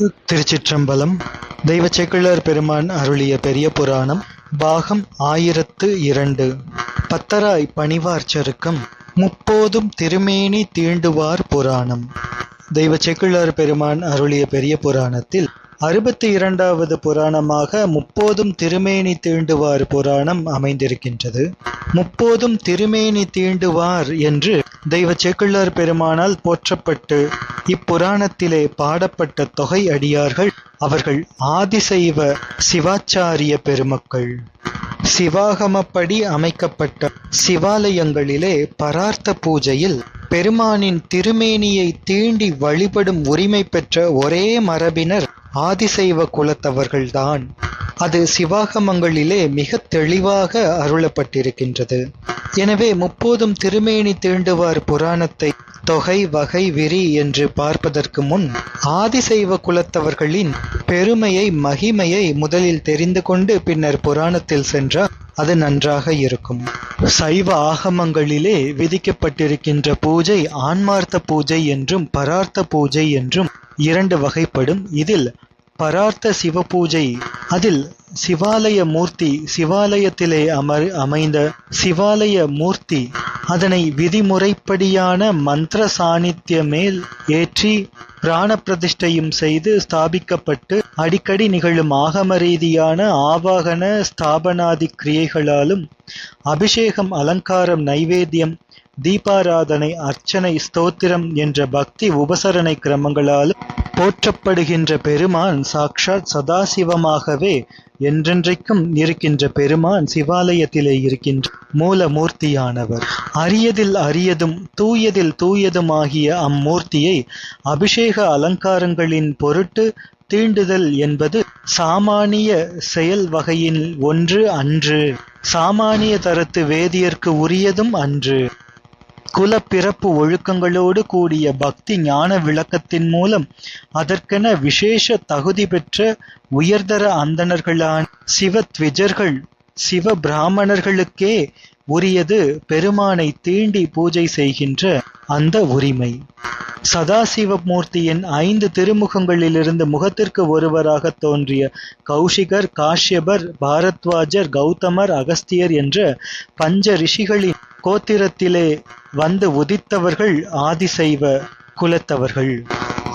திருச்சிற்றம்பலம் தெய்வ செக்கிழர் பெருமான் அருளிய பெரிய புராணம் பாகம் ஆயிரத்து இரண்டு. பத்தராய் பணிவார் சருக்கம் முப்போதும் திருமேனி தீண்டுவார் புராணம். தெய்வ செக்கிழர் பெருமான் அருளிய பெரிய புராணத்தில் அறுபத்தி இரண்டாவது புராணமாக முப்போதும் திருமேனி தீண்டுவார் புராணம் அமைந்திருக்கின்றது. முப்போதும் திருமேனி தீண்டுவார் என்று தெய்வ செக்குள்ளர் பெருமானால் போற்றப்பட்டு இப்புராணத்திலே பாடப்பட்ட தொகை அடியார்கள் அவர்கள் ஆதிசைவ சிவாச்சாரிய பெருமக்கள். சிவாகமப்படி அமைக்கப்பட்ட சிவாலயங்களிலே பரார்த்த பூஜையில் பெருமானின் திருமேனியை தீண்டி வழிபடும் உரிமை பெற்ற ஒரே மரபினர் ஆதிசைவ குலத்தவர்கள்தான். அது சிவாகமங்களிலே மிக தெளிவாக அருளப்பட்டிருக்கின்றது. எனவே முப்போதும் திருமேனி தீண்டுவார் புராணத்தை தொகை வகை விரி என்று பார்ப்பதற்கு முன் ஆதிசைவ குலத்தவர்களின் பெருமையை மகிமையை முதலில் தெரிந்து கொண்டு பின்னர் புராணத்தில் சென்றால் அது நன்றாக இருக்கும். சைவ ஆகமங்களிலே விதிக்கப்பட்டிருக்கின்ற பூஜை ஆன்மார்த்த பூஜை என்றும் பரார்த்த பூஜை என்றும் இரண்டு வகைப்படும். இதில் பரார்த்த சிவ பூஜை அதில் சிவாலய மூர்த்தி சிவாலயத்திலே அமர் அமைந்த சிவாலய மூர்த்தி அதனை விதிமுறைப்படியான மந்திர சாநித்திய மேல் ஏற்றி பிராண பிரதிஷ்டையும் செய்து ஸ்தாபிக்கப்பட்டு அடிக்கடி நிகழும் ஆகம ரீதியான ஆவாகன ஸ்தாபனாதி கிரியைகளாலும் அபிஷேகம் அலங்காரம் நைவேத்தியம் தீபாராதனை அர்ச்சனை ஸ்தோத்திரம் என்ற பக்தி உபசரணை கிரமங்களாலும் போற்றப்படுகின்ற பெருமான் சாக்ஷாத் சதாசிவமாகவே என்றென்றைக்கும் இருக்கின்ற பெருமான் சிவாலயத்திலே இருக்கின்ற மூலமூர்த்தியானவர். அரியதில் அரியதும் தூயதில் தூயதுமாகிய அம்மூர்த்தியை அபிஷேக அலங்காரங்களின் பொருட்டு தீண்டுதல் என்பது சாமானிய செயல் வகையின் ஒன்று அன்று. சாமானிய தரத்து வேதியர்க்கு உரியதும் அன்று. குல பிறப்பு ஒழுக்கங்களோடு கூடிய பக்தி ஞான விளக்கத்தின் மூலம் அதற்கென விசேஷ தகுதி பெற்ற உயர்தர அந்தணர்களான சிவத்விஜர்கள் சிவ பிராமணர்களுக்கே உரியது பெருமானை தீண்டி பூஜை செய்கின்ற அந்த உரிமை. சதாசிவமூர்த்தியின் ஐந்து திருமுகங்களிலிருந்து முகத்திற்கு ஒருவராக தோன்றிய கௌஷிகர் காஷ்யபர் பாரத்வாஜர் கௌதமர் அகஸ்தியர் என்ற பஞ்ச ரிஷிகளின் கோத்திரத்திலே வந்து உதித்தவர்கள் ஆதிசைவ குலத்தவர்கள்.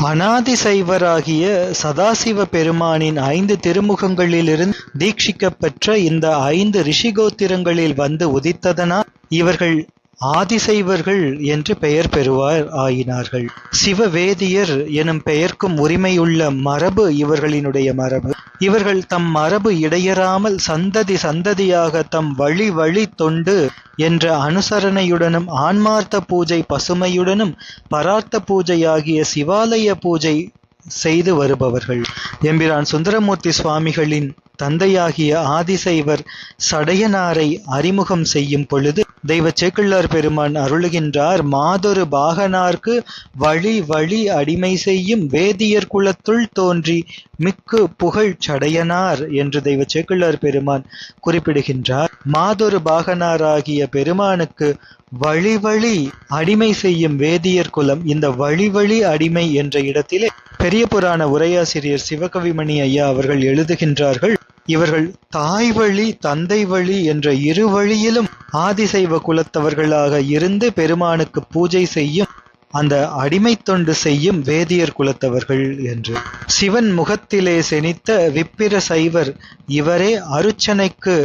அனாதிசைவராகிய சதாசிவ பெருமானின் ஐந்து திருமுகங்களிலிருந்து தீட்சிக்கப்பெற்ற இந்த ஐந்து ரிஷிகோத்திரங்களில் வந்து உதித்ததனால் இவர்கள் ஆதிசைவர்கள் என்று பெயர் பெறுவார் ஆயினார்கள். சிவவேதியர் எனும் பெயர்க்கும் உரிமையுள்ள மரபு இவர்களினுடைய மரபு. இவர்கள் தம் மரபு இடையறாமல் சந்ததி சந்ததியாக தம் வழி வழி தொண்டு என்ற அனுசரணையுடனும் ஆன்மார்த்த பூஜை பசுமையுடனும் பரார்த்த பூஜையாகிய சிவாலய பூஜை செய்து வருபவர்கள். எம்பிரான் சுந்தரமூர்த்தி சுவாமிகளின் தந்தையாகிய ஆதிசைவர் சடையனாரை அறிமுகம் செய்யும் பொழுது தெய்வ சேக்கிள்ளார் பெருமான் அருளுகின்றார் மாதொரு பாகனார்க்கு வழி வழி அடிமை செய்யும் வேதியர் குலத்துள் தோன்றி மிக்கு புகழ் சடையனார் என்று தெய்வ சேக்கிள்ளார் பெருமான் குறிப்பிடுகின்றார். மாதொரு பாகனாராகிய பெருமானுக்கு வழி வழி அடிமை செய்யும் வேதியர் குலம் இந்த வழி வழி அடிமை என்ற இடத்திலே பெரிய புராண உரையாசிரியர் சிவகவிமணி ஐயா அவர்கள் எழுதுகின்றார்கள் இவர்கள் தாய் வழி தந்தை வழி என்ற இரு வழியிலும் ஆதிசைவ குலத்தவர்களாக இருந்து பெருமானுக்கு பூஜை செய்யும் அந்த அடிமை தொண்டு செய்யும் வேதியர் குலத்தவர்கள் என்று. சிவன் முகத்திலே செனித்த விப்பிர சைவர் இவரே அருச்சனைக்கு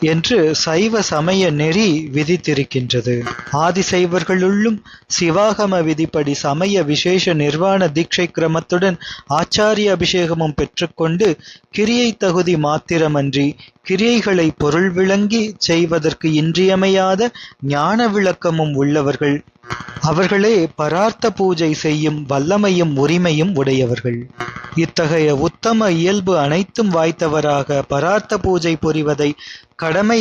என்று சைவ சமய நெறி விதித்திருக்கின்றது. ஆதிசைவர்களுள்ளும் சிவாகம விதிப்படி சமய விசேஷ நிர்வாண தீட்சை கிரமத்துடன் ஆச்சாரிய அபிஷேகமும் பெற்றுக்கொண்டு கிரியை தகுதி மாத்திரமன்றி கிரியைகளை பொருள் விளங்கி செய்வதற்கு இன்றியமையாத ஞான விளக்கமும் உள்ளவர்கள். அவர்களே பரார்த்த பூஜை செய்யும் வல்லமையும் உரிமையும் உடையவர்கள். இத்தகைய உத்தம இயல்பு அனைத்தும் வாய்த்தவராக பரார்த்த பூஜை புரிவதை கடமை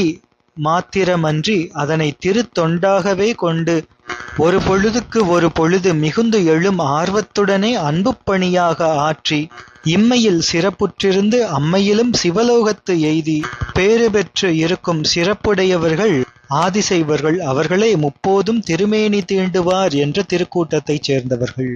மாத்திரமன்றி அதனை திருத்தொண்டாகவே கொண்டு ஒரு பொழுதுக்கு ஒரு பொழுது மிகுந்து எழும் ஆர்வத்துடனே அன்பு பணியாக ஆற்றி இம்மையில் சிறப்புற்றிருந்து அம்மையிலும் சிவலோகத்து எய்தி பேறு பெற்று இருக்கும் சிறப்புடையவர்கள் ஆதிசைவர்கள் அவர்களே முப்போதும் திருமேனி தீண்டுவார் என்ற திருக்கூட்டத்தைச் சேர்ந்தவர்கள்.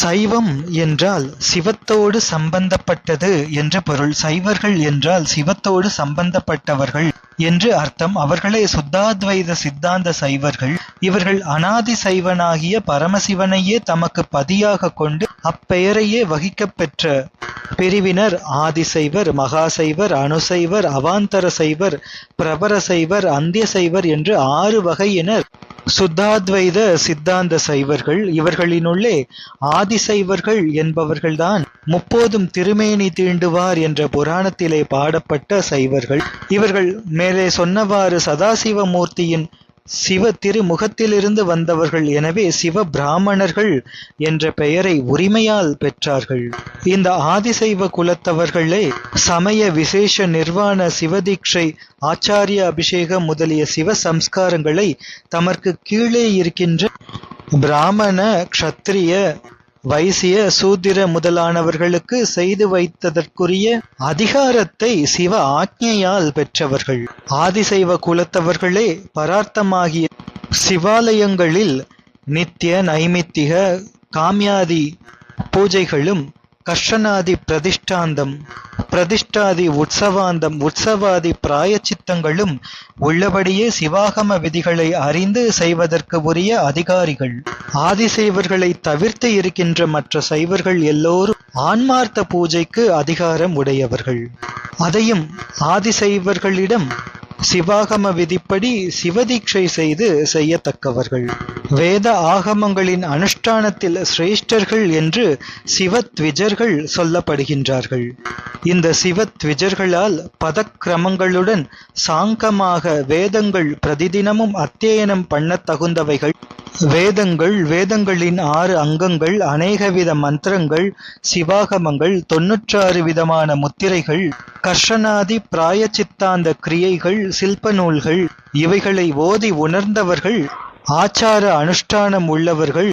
சைவம் என்றால் சிவத்தோடு சம்பந்தப்பட்டது என்ற பொருள். சைவர்கள் என்றால் சிவத்தோடு சம்பந்தப்பட்டவர்கள் என்று அர்த்தம். அவர்களே சுத்தாத்வைத சித்தாந்த சைவர்கள். இவர்கள் அனாதி சைவனாகிய பரமசிவனையே தமக்கு பதியாக கொண்டு அப்பெயரையே வகிக்கப் பெற்ற பிரிவினர். ஆதிசைவர் மகாசைவர் அணுசைவர் அவாந்தர சைவர் பிரபர சைவர் அந்திய சைவர் என்று ஆறு வகையினர். சுத்தாத்வைத சித்தாந்த சைவர்கள். இவர்களினுள்ளே ஆதிசைவர்கள் என்பவர்கள்தான். முப்போதும் திருமேனி தீண்டுவார் என்ற புராணத்திலே பாடப்பட்ட சைவர்கள். இவர்கள் மேலே சொன்னவாறு சதாசிவமூர்த்தியின் சிவ திருமுகத்திலிருந்து வந்தவர்கள் எனவே சிவ பிராமணர்கள் என்ற பெயரை உரிமையால் பெற்றார்கள். இந்த ஆதிசைவ குலத்தவர்களே சமய விசேஷ நிர்வாண சிவதீட்சை ஆச்சாரிய அபிஷேகம் முதலிய சிவ சம்ஸ்காரங்களை தமக்கு கீழே இருக்கின்ற பிராமண க்ஷத்திரிய வைசிய சூத்திர முதலானவர்களுக்கு செய்து வைத்ததற்குரிய அதிகாரத்தை சிவ ஆக்ஞையால் பெற்றவர்கள். ஆதிசைவ குலத்தவர்களே பரார்த்தமாகிய சிவாலயங்களில் நித்திய நைமித்திக காமியாதி பூஜைகளும் கர்ஷனாதி பிரதிஷ்டாந்தம். பிரதிஷ்டாதி உற்சவாந்தம் உற்சவாதி பிராயச்சித்தங்களும் உள்ளபடியே சிவாகம விதிகளை அறிந்து செய்வதற்கு உரிய அதிகாரிகள். ஆதிசைவர்களை தவிர்த்து இருக்கின்ற மற்ற சைவர்கள் எல்லோரும் ஆன்மார்த்த பூஜைக்கு அதிகாரம் உடையவர்கள். அதையும் ஆதிசைவர்களிடம் சிவாகம விதிப்படி சிவதீட்சை செய்து செய்யத்தக்கவர்கள். வேத ஆகமங்களின் அனுஷ்டானத்தில் சிரேஷ்டர்கள் என்று சிவத்விஜர்கள் சொல்லப்படுகின்றார்கள். இந்த சிவத்விஜர்களால் பதக்கிரமங்களுடன் சாங்கமாக வேதங்கள் பிரதிதினமும் அத்தியனம் பண்ணத் தகுந்தவைகள் வேதங்கள் வேதங்களின் ஆறு அங்கங்கள் அநேகவித மந்திரங்கள் சிவாகமங்கள் தொன்னூற்றாறு விதமான முத்திரைகள் கர்ஷனாதி பிராயச்சித்தாந்த கிரியைகள் சில்ப நூல்கள் இவைகளை ஓதி உணர்ந்தவர்கள் ஆச்சார அனுஷ்டானம் உள்ளவர்கள்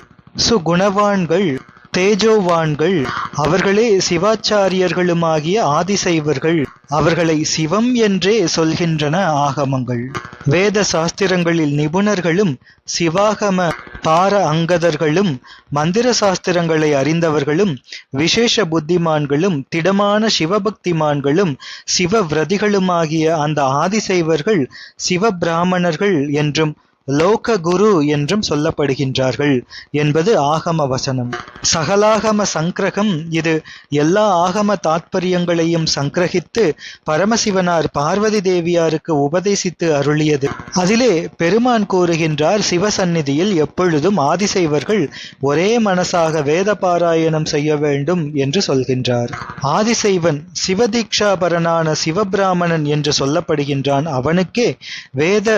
சுகுணவான்கள் தேஜோவான்கள் அவர்களே சிவாச்சாரியர்களுமாகிய ஆதிசைவர்கள் அவர்களை சிவம் என்றே சொல்கின்றன ஆகமங்கள். வேத சாஸ்திரங்களில் நிபுணர்களும் சிவாகம பார அங்கதர்களும் மந்திர சாஸ்திரங்களை அறிந்தவர்களும் விசேஷ புத்திமான்களும் திடமான சிவபக்திமான்களும் சிவவிரதிகளுமாகிய அந்த ஆதிசைவர்கள் சிவபிராமணர்கள் என்றும் லோக குரு என்றும் சொல்லப்படுகின்றார்கள் என்பது ஆகம வசனம். சகலாகம சங்கிரகம் இது எல்லா ஆகம தாத்பரியங்களையும் சங்கிரகித்து பரமசிவனார் பார்வதி தேவியாருக்கு உபதேசித்து அருளியது. அதிலே பெருமான் கூறுகின்றார் சிவசந்நிதியில் எப்பொழுதும் ஆதிசைவர்கள் ஒரே மனசாக வேத பாராயணம் செய்ய வேண்டும் என்று சொல்கின்றார். ஆதிசைவன் சிவதீக்ஷாபரனான சிவபிராமணன் என்று சொல்லப்படுகின்றான். அவனுக்கே வேத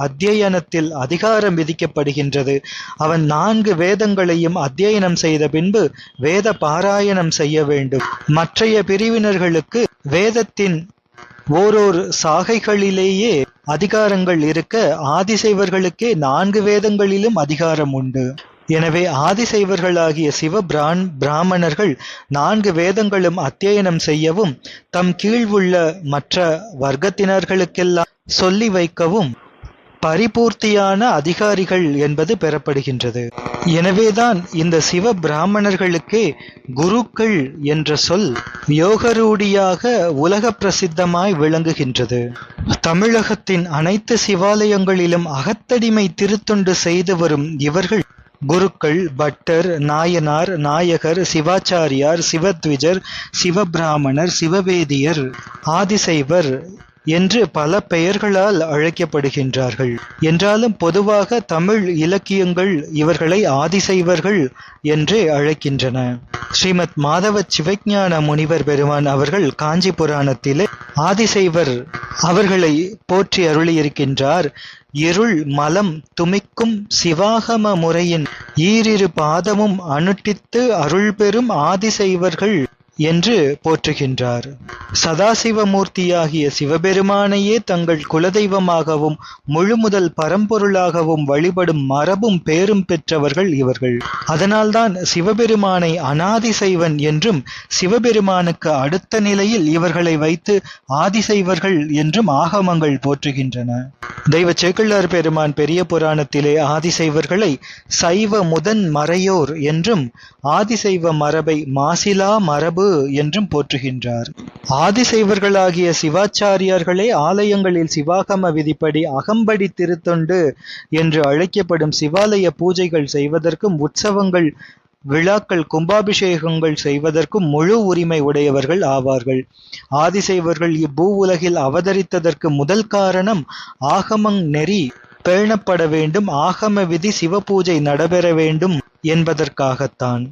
அத்தியனத்தில் அதிகாரம் விதிக்கப்படுகின்றது. அவன் நான்கு வேதங்களையும் அத்தியனம் செய்த பின்பு வேத பாராயணம் செய்ய வேண்டும். மற்றைய பிரிவினர்களுக்கு வேதத்தின் ஓரோர் சாகைகளிலேயே அதிகாரங்கள் இருக்க ஆதிசைவர்களுக்கே நான்கு வேதங்களிலும் அதிகாரம் உண்டு. எனவே ஆதிசைவர்களாகிய சிவ பிரான் பிராமணர்கள் நான்கு வேதங்களும் அத்தியனம் செய்யவும் தம் கீழ் உள்ள மற்ற வர்க்கத்தினர்களுக்கெல்லாம் சொல்லி வைக்கவும் பரிபூர்த்தியான அதிகாரிகள் என்பது பெறப்படுகின்றது. எனவேதான் இந்த சிவ பிராமணர்களுக்கே குருக்கள் என்ற சொல் யோகரூடியாக உலக பிரசித்தமாய் விளங்குகின்றது. தமிழகத்தின் அனைத்து சிவாலயங்களிலும் அகத்தடிமை திருத்தொண்டு செய்து வரும் இவர்கள் குருக்கள் பட்டர் நாயனார் நாயகர் சிவாச்சாரியார் சிவத்விஜர் சிவபிராமணர் சிவவேதியர் ஆதிசைவர் என்று பல பெயர்களால் அழைக்கப்படுகின்றார்கள். என்றாலும் பொதுவாக தமிழ் இலக்கியங்கள் இவர்களை ஆதிசைவர்கள் என்றே அழைக்கின்றன. ஸ்ரீமத் மாதவ சிவஞான முனிவர் பெருமான் அவர்கள் காஞ்சி புராணத்திலே ஆதிசைவர் அவர்களை போற்றி அருளியிருக்கின்றார். இருள் மலம் துமிக்கும் சிவாகம முறையின் ஈரிரு பாதமும் அனுட்டித்து அருள் பெறும் ஆதிசைவர்கள் என்று போற்றுகின்றார். சதாசிவமூர்த்தியாகிய சிவபெருமானையே தங்கள் குலதெய்வமாகவும் முழுமுதல் பரம்பொருளாகவும் வழிபடும் மரபும் பேரும் பெற்றவர்கள் இவர்கள். அதனால்தான் சிவபெருமானை அனாதிசைவன் என்றும் சிவபெருமானுக்கு அடுத்த நிலையில் இவர்களை வைத்து ஆதிசைவர்கள் என்றும் ஆகமங்கள் போற்றுகின்றன. தெய்வ சேக்கிழார் பெருமான் பெரிய புராணத்திலே ஆதிசைவர்களை சைவ முதன் மறையோர் என்றும் ஆதிசைவ மரபை மாசிலா மரபு என்றும் போற்றுகின்றார். ஆதிசைவர்களாகிய சிவாச்சாரியார்களே ஆலயங்களில் சிவாகம விதிப்படி அகம்படி திருத்தொண்டு என்று அழைக்கப்படும் சிவாலய பூஜைகள் செய்வதற்கும் உற்சவங்கள் விழாக்கள் கும்பாபிஷேகங்கள் செய்வதற்கும் முழு உரிமை உடையவர்கள் ஆவார்கள். ஆதிசைவர்கள் இப்பூ உலகில் அவதரித்ததற்கு முதல் காரணம் ஆகமங் நெறி. பேணப்பட வேண்டும் ஆகம விதி சிவ பூஜை நடைபெற வேண்டும் என்பதற்காகத்தான்.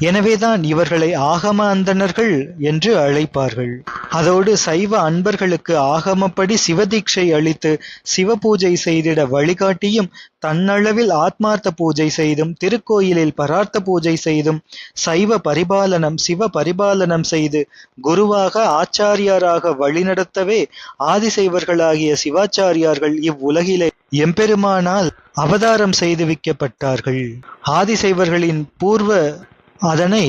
எனவேதான் இவர்களை ஆகம அந்தணர்கள் என்று அழைப்பார்கள். அதோடு சைவ அன்பர்களுக்கு ஆகமப்படி சிவதீட்சை அளித்து சிவ பூஜை செய்திட வழிகாட்டியும் தன்னளவில் ஆத்மார்த்த பூஜை செய்தும் திருக்கோயிலில் பரார்த்த பூஜை செய்தும் சைவ பரிபாலனம் சிவ பரிபாலனம் செய்து குருவாக ஆச்சாரியாராக வழிநடத்தவே ஆதிசைவர்களாகிய சிவாச்சாரியார்கள் இவ்வுலகிலே எம்பெருமானால் அவதாரம் செய்து வைக்கப்பட்டார்கள். ஆதிசைவர்களின் பூர்வ அதனை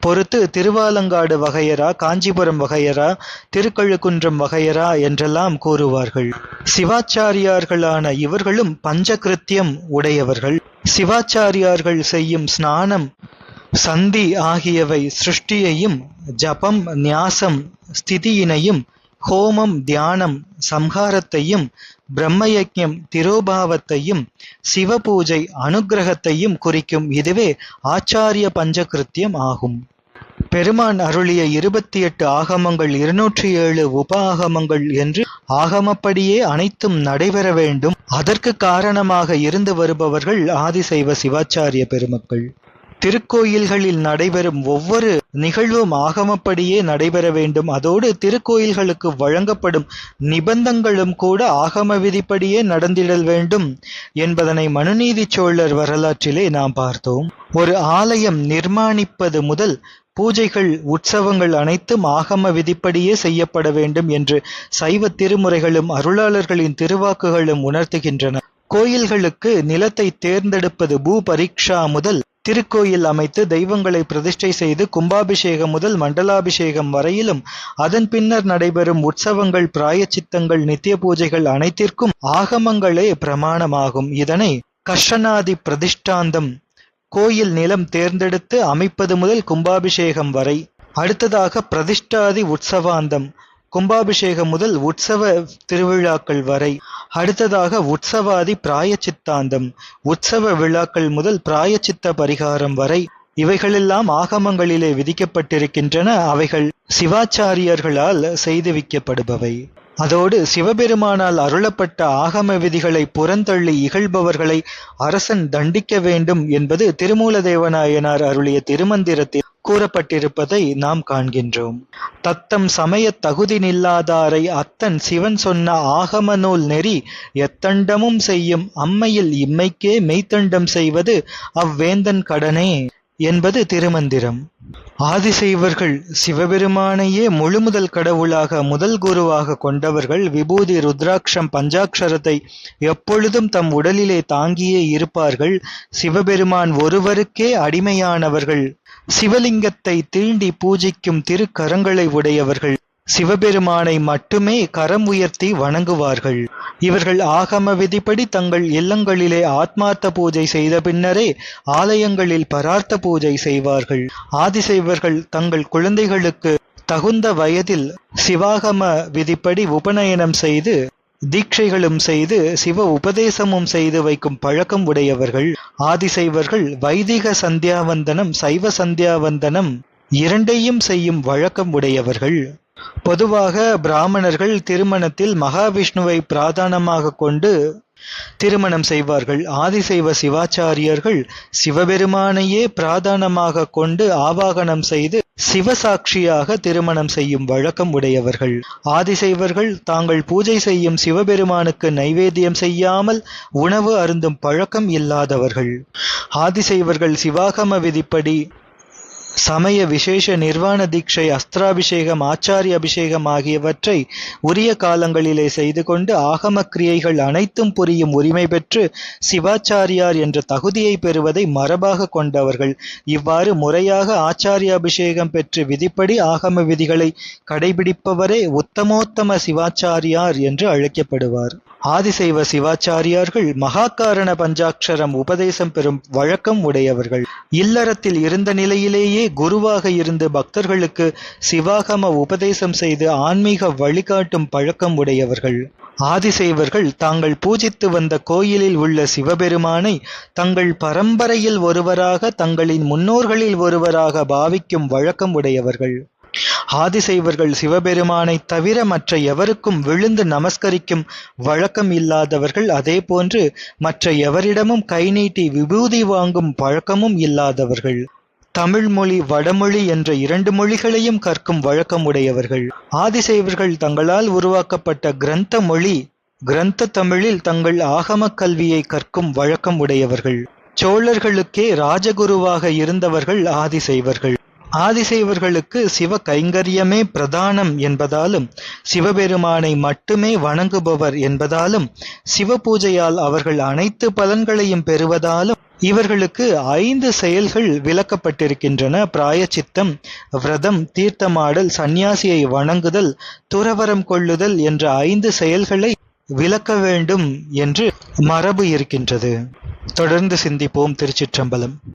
பொறுத்து திருவாலங்காடு வகையரா காஞ்சிபுரம் வகையரா திருக்கழுக்குன்றம் வகையரா என்றெல்லாம் கூறுவார்கள். சிவாச்சாரியார்களான இவர்களும் பஞ்சகிருத்தியம் உடையவர்கள். சிவாச்சாரியார்கள் செய்யும் ஸ்நானம் சந்தி ஆகியவை சிருஷ்டியையும் ஜபம் நியாசம் ஸ்திதியினையும் ஹோமம் தியானம் சம்ஹாரத்தையும் பிரம்மயஜ்யம் திரோபாவத்தையும் சிவபூஜை அனுக்கிரகத்தையும் குறிக்கும் இதுவே ஆச்சாரிய பஞ்சகிருத்தியம் ஆகும். பெருமான் அருளிய இருபத்தி எட்டு ஆகமங்கள் இருநூற்றி ஏழு உப ஆகமங்கள் என்று ஆகமப்படியே அனைத்தும் நடைபெற வேண்டும். அதற்கு காரணமாக இருந்து வருபவர்கள் ஆதிசைவ சிவாச்சாரிய பெருமக்கள். திருக்கோயில்களில் நடைபெறும் ஒவ்வொரு நிகழ்வும் ஆகமப்படியே நடைபெற வேண்டும். அதோடு திருக்கோயில்களுக்கு வழங்கப்படும் நிபந்தங்களும் கூட ஆகம விதிப்படியே நடந்திடல் வேண்டும் என்பதனை மனுநீதி சோழர் வரலாற்றிலே நாம் பார்த்தோம். ஒரு ஆலயம் நிர்மாணிப்பது முதல் பூஜைகள் உற்சவங்கள் அனைத்தும் ஆகம விதிப்படியே செய்யப்பட வேண்டும் என்று சைவ திருமுறைகளும் அருளாளர்களின் திருவாக்குகளும் உணர்த்துகின்றன. கோயில்களுக்கு நிலத்தை தேர்ந்தெடுப்பது பூ பரீட்சா முதல் திருக்கோயில் அமைத்து தெய்வங்களை பிரதிஷ்டை செய்து கும்பாபிஷேகம் முதல் மண்டலாபிஷேகம் வரையிலும் அதன் பின்னர் நடைபெறும் உற்சவங்கள் பிராயச்சித்தங்கள் நித்திய பூஜைகள் அனைத்திற்கும் ஆகமங்களே பிரமாணமாகும். இதனை கஷனாதி பிரதிஷ்டாந்தம் கோயில் நிலம் தேர்ந்தெடுத்து அமைப்பது முதல் கும்பாபிஷேகம் வரை. அடுத்ததாக பிரதிஷ்டாதி உற்சவாந்தம். கும்பாபிஷேகம் முதல் உற்சவ திருவிழாக்கள் வரை. அடுத்ததாக உற்சவாதி பிராயச்சித்தாந்தம் உற்சவ விழாக்கள் முதல் பிராயச்சித்த பரிகாரம் வரை. இவைகளெல்லாம் ஆகமங்களிலே விதிக்கப்பட்டிருக்கின்றன. அவைகள் சிவாச்சாரியர்களால் செய்துவிக்கப்படுபவை அதோடு சிவபெருமானால் அருளப்பட்ட ஆகம விதிகளை புறந்தள்ளி இகழ்பவர்களை அரசன் தண்டிக்க வேண்டும் என்பது திருமூலதேவநாயனார் அருளிய திருமந்திரத்தில் கூறப்பட்டிருப்பதை நாம் காண்கின்றோம். தத்தம் சமய தகுதி நில்லாதாரை அத்தன் சிவன் சொன்ன ஆகம நூல் நெறி எத்தண்டமும் செய்யும் அம்மையில் இம்மைக்கே மெய்த்தண்டம் செய்வது அவ்வேந்தன் கடனே என்பது திருமந்திரம். ஆதிசைவர்கள் சிவபெருமானையே முழுமுதல் கடவுளாக முதல் குருவாக கொண்டவர்கள் விபூதி ருத்ராட்சம் பஞ்சாட்சரத்தை எப்பொழுதும் தம் உடலிலே தாங்கியே இருப்பார்கள். சிவபெருமான் ஒருவருக்கே அடிமையானவர்கள் சிவலிங்கத்தை தீண்டி பூஜிக்கும் திருக்கரங்களை உடையவர்கள் சிவபெருமானை மட்டுமே கரம் உயர்த்தி வணங்குவார்கள். இவர்கள் ஆகம விதிப்படி தங்கள் இல்லங்களிலே ஆத்மார்த்த பூஜை செய்த பின்னரே ஆலயங்களில் பரார்த்த பூஜை செய்வார்கள். ஆதிசைவர்கள் தங்கள் குழந்தைகளுக்கு தகுந்த வயதில் சிவாகம விதிப்படி உபநயனம் செய்து தீட்சைகளும் செய்து சிவ உபதேசமும் செய்து வைக்கும் பழக்கம் உடையவர்கள் ஆதிசைவர்கள் வைதிக சந்தியாவந்தனம் சைவ சந்தியாவந்தனம் இரண்டையும் செய்யும் வழக்கம் உடையவர்கள். பொதுவாக பிராமணர்கள் திருமணத்தில் மகாவிஷ்ணுவை பிராதானமாக கொண்டு திருமணம் செய்வார்கள். ஆதிசைவ சிவாச்சாரியர்கள் சிவபெருமானையே பிராதானமாக கொண்டு ஆவாகனம் செய்து சிவசாட்சியாக திருமணம் செய்யும் வழக்கம் உடையவர்கள். ஆதிசைவர்கள் தாங்கள் பூஜை செய்யும் சிவபெருமானுக்கு நைவேத்தியம் செய்யாமல் உணவு அருந்தும் பழக்கம் இல்லாதவர்கள். ஆதிசைவர்கள் சிவாகம விதிப்படி சமய விசேஷ நிர்வாண தீட்சை அஸ்திராபிஷேகம் ஆச்சாரிய அபிஷேகம் ஆகியவற்றை உரிய காலங்களிலே செய்து கொண்டு ஆகம கிரியைகள் அனைத்தும் புரியும் உரிமை பெற்று சிவாச்சாரியார் என்ற தகுதியை பெறுவதை மரபாக கொண்டவர்கள். இவ்வாறு முறையாக ஆச்சாரிய அபிஷேகம் பெற்று விதிப்படி ஆகம விதிகளை கடைபிடிப்பவரே உத்தமோத்தம சிவாச்சாரியார் என்று அழைக்கப்படுவார். ஆதிசைவ சிவாச்சாரியார்கள் மகாகாரண பஞ்சாட்சரம் உபதேசம் பெறும் வழக்கம் உடையவர்கள். இல்லறத்தில் இருந்த நிலையிலேயே குருவாக இருந்து பக்தர்களுக்கு சிவாகம உபதேசம் செய்து ஆன்மீக வழிகாட்டும் பழக்கம் உடையவர்கள். ஆதிசைவர்கள் தாங்கள் பூஜித்து வந்த கோயிலில் உள்ள சிவபெருமானை தங்கள் பரம்பரையில் ஒருவராக தங்களின் முன்னோர்களில் ஒருவராக பாவிக்கும் வழக்கம் உடையவர்கள். ஆதிசைவர்கள் சிவபெருமானைத் தவிர மற்ற எவருக்கும் விழுந்து நமஸ்கரிக்கும் வழக்கம் இல்லாதவர்கள் அதேபோன்று மற்ற எவரிடமும் கை நீட்டி விபூதி வாங்கும் பழக்கமும் இல்லாதவர்கள். தமிழ் மொழி வடமொழி என்ற இரண்டு மொழிகளையும் கற்கும் வழக்கம் உடையவர்கள் ஆதிசைவர்கள் தங்களால் உருவாக்கப்பட்ட கிரந்த மொழி கிரந்த தமிழில் தங்கள் ஆகமக் கல்வியை கற்கும் வழக்கம் உடையவர்கள் சோழர்களுக்கே ராஜகுருவாக இருந்தவர்கள் ஆதிசைவர்கள். ஆதிசைவர்களுக்கு சிவ கைங்கரியமே பிரதானம் என்பதாலும் சிவபெருமானை மட்டுமே வணங்குபவர் என்பதாலும் சிவ பூஜையால் அவர்கள் அனைத்து பலன்களையும் பெறுவதாலும் இவர்களுக்கு ஐந்து செயல்கள் விளக்கப்பட்டிருக்கின்றன. பிராயச்சித்தம் விரதம் தீர்த்தமாடல் சந்நியாசியை வணங்குதல் துறவரம் கொள்ளுதல் என்ற ஐந்து செயல்களை விளக்க வேண்டும் என்று மரபு இருக்கின்றது. தொடர்ந்து சிந்திப்போம் திருச்சிற்றம்பலம்.